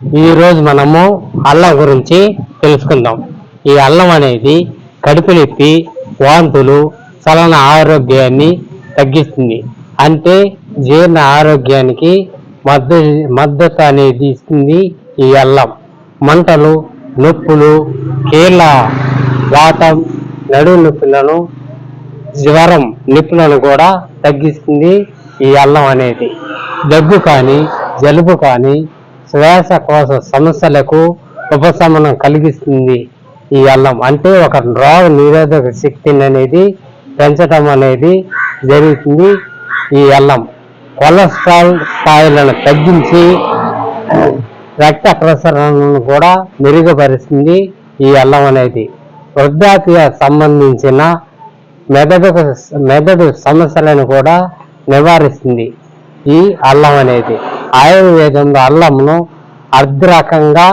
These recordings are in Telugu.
ఈరోజు మనము అల్లం గురించి తెలుసుకుందాం. ఈ అల్లం అనేది కడుపు నొప్పి వాంతులు చలన ఆరోగ్యాన్ని తగ్గిస్తుంది. అంటే జీర్ణ ఆరోగ్యానికి మద్దతు మద్దతు అనేది ఇస్తుంది ఈ అల్లం. మంటలు నొప్పులు కీళ్ళ వాతం నడు నొప్పులను జ్వరం నొప్పులను కూడా తగ్గిస్తుంది ఈ అల్లం అనేది. దగ్గు కానీ జలుబు కానీ శ్వాసకోశ సమస్యలకు ఉపశమనం కలిగిస్తుంది ఈ అల్లం. అంటే ఒక రోగ నిరోధక శక్తిని అనేది పెంచడం అనేది జరుగుతుంది ఈ అల్లం. కొలెస్ట్రాల్ స్థాయిలను తగ్గించి రక్త ప్రసరణను కూడా మెరుగుపరుస్తుంది ఈ అల్లం అనేది. వృద్ధాప్య సంబంధించిన మెదడు మెదడు సమస్యలను కూడా నివారిస్తుంది ఈ అల్లం అనేది. ఆయుర్వేదంలో అల్లంను అర్ధరకంగా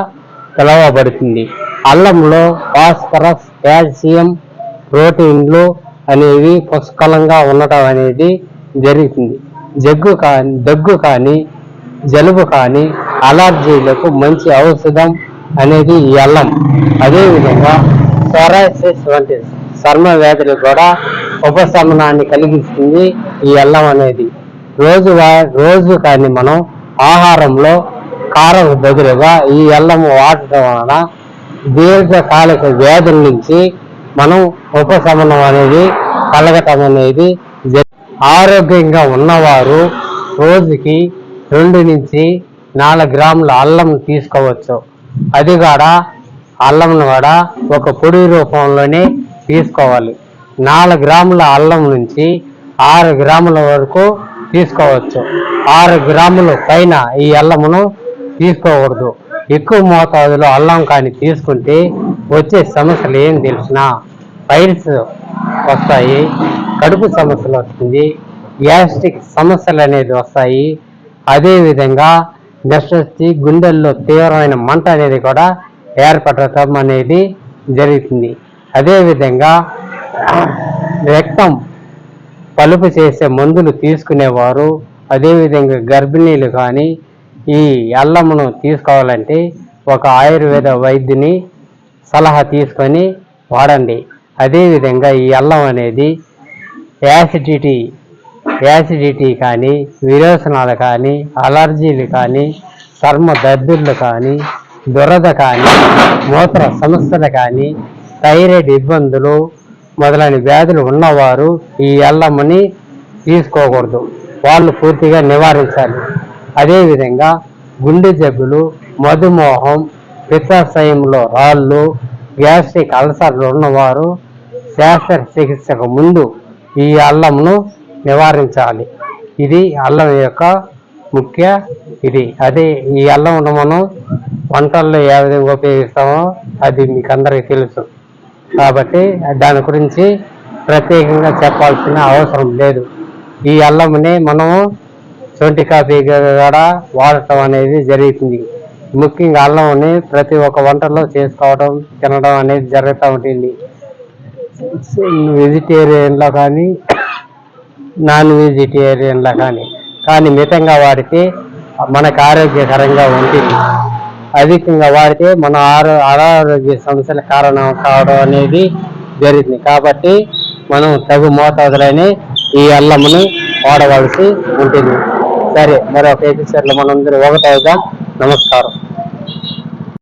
పిలవబడుతుంది. అల్లంలో ఫాస్ఫరస్ కాల్షియం ప్రోటీన్లు అనేవి పుష్కలంగా ఉండటం అనేది జరుగుతుంది. జగ్గు కానీ దగ్గు కానీ జలుబు కానీ అలర్జీలకు మంచి ఔషధం అనేది ఈ అల్లం. అదేవిధంగా సొరాసిస్ వంటి చర్మ వ్యాధులు కూడా ఉపశమనాన్ని కలిగిస్తుంది ఈ అల్లం అనేది. రోజు రోజు కానీ మనం ఆహారంలో కారం బదులుగా ఈ అల్లం వాడటం వలన దీర్ఘకాలిక వ్యాధుల నుంచి మనం ఉపశమనం అనేది కలగటం అనేది ఆరోగ్యంగా ఉన్నవారు రోజుకి రెండు నుంచి నాలుగు గ్రాముల అల్లం తీసుకోవచ్చు. అది కూడా అల్లంను కూడా ఒక పొడి రూపంలోనే తీసుకోవాలి. నాలుగు గ్రాముల అల్లం నుంచి ఆరు గ్రాముల వరకు తీసుకోవచ్చు. ఆరు గ్రాములు పైన ఈ అల్లమును తీసుకోకూడదు. ఎక్కువ మోతాదులో అల్లం కానీ తీసుకుంటే వచ్చే సమస్యలు ఏం తెలిసినా పైల్స్ వస్తాయి కడుపు సమస్యలు వస్తుంది గ్యాస్ట్రిక్ సమస్యలు అనేది వస్తాయి. అదేవిధంగా నెక్స్ట్ వచ్చి గుండెల్లో తీవ్రమైన మంట అనేది కూడా ఏర్పడటం అనేది జరుగుతుంది. అదేవిధంగా రక్తం పలుపు చేసే మందులు తీసుకునేవారు. అదేవిధంగా గర్భిణీలు కానీ ఈ అల్లమును తీసుకోవాలంటే ఒక ఆయుర్వేద వైద్యుని సలహా తీసుకొని వాడండి. అదేవిధంగా ఈ అల్లం అనేది యాసిడిటీ యాసిడిటీ కానీ విరోచనాలు కానీ అలర్జీలు కానీ చర్మ దద్దుర్లు కానీ దురద కానీ మూత్ర సమస్యలు కానీ థైరాయిడ్ ఇబ్బందులు మొదలైన వ్యాధులు ఉన్నవారు ఈ అల్లముని తీసుకోకూడదు. వాళ్ళు పూర్తిగా నివారించాలి. అదేవిధంగా గుండె జబ్బులు మధుమేహం పిత్తాశయంలో రాళ్ళు గ్యాస్ట్రిక్ అల్సర్లు ఉన్నవారు శస్త్రచికిత్సకు ముందు ఈ అల్లంను నివారించాలి. ఇది అల్లం యొక్క ముఖ్య ఇది అదే ఈ అల్లంను మనం వంటల్లో ఏ విధంగా ఉపయోగిస్తామో అది మీకు అందరికీ తెలుసు. కాబట్టి దాని గురించి ప్రత్యేకంగా చెప్పాల్సిన అవసరం లేదు. ఈ అల్లంని మనము సొంటి కాఫీగా కూడా వాడటం అనేది జరుగుతుంది. ముఖ్యంగా అల్లంని ప్రతి ఒక్క వంటలో చేసుకోవడం తినడం అనేది జరుగుతూ ఉంటుంది. వెజిటేరియన్లో కానీ నాన్ వెజిటేరియన్లో కానీ కానీ మితంగా వాడితే మనకు ఆరోగ్యకరంగా ఉంటుంది. అధికంగా వాడితే మన ఆరో అనారోగ్య సమస్యల కారణం కావడం అనేది జరుగుతుంది కాబట్టి మనం తగు మోతాదులోనే ఈ అల్లమును వాడవలసి ఉంటుంది. సరే మరొక ఎపిసోడ్లో మనందరూ ఒకటవుగా నమస్కారం.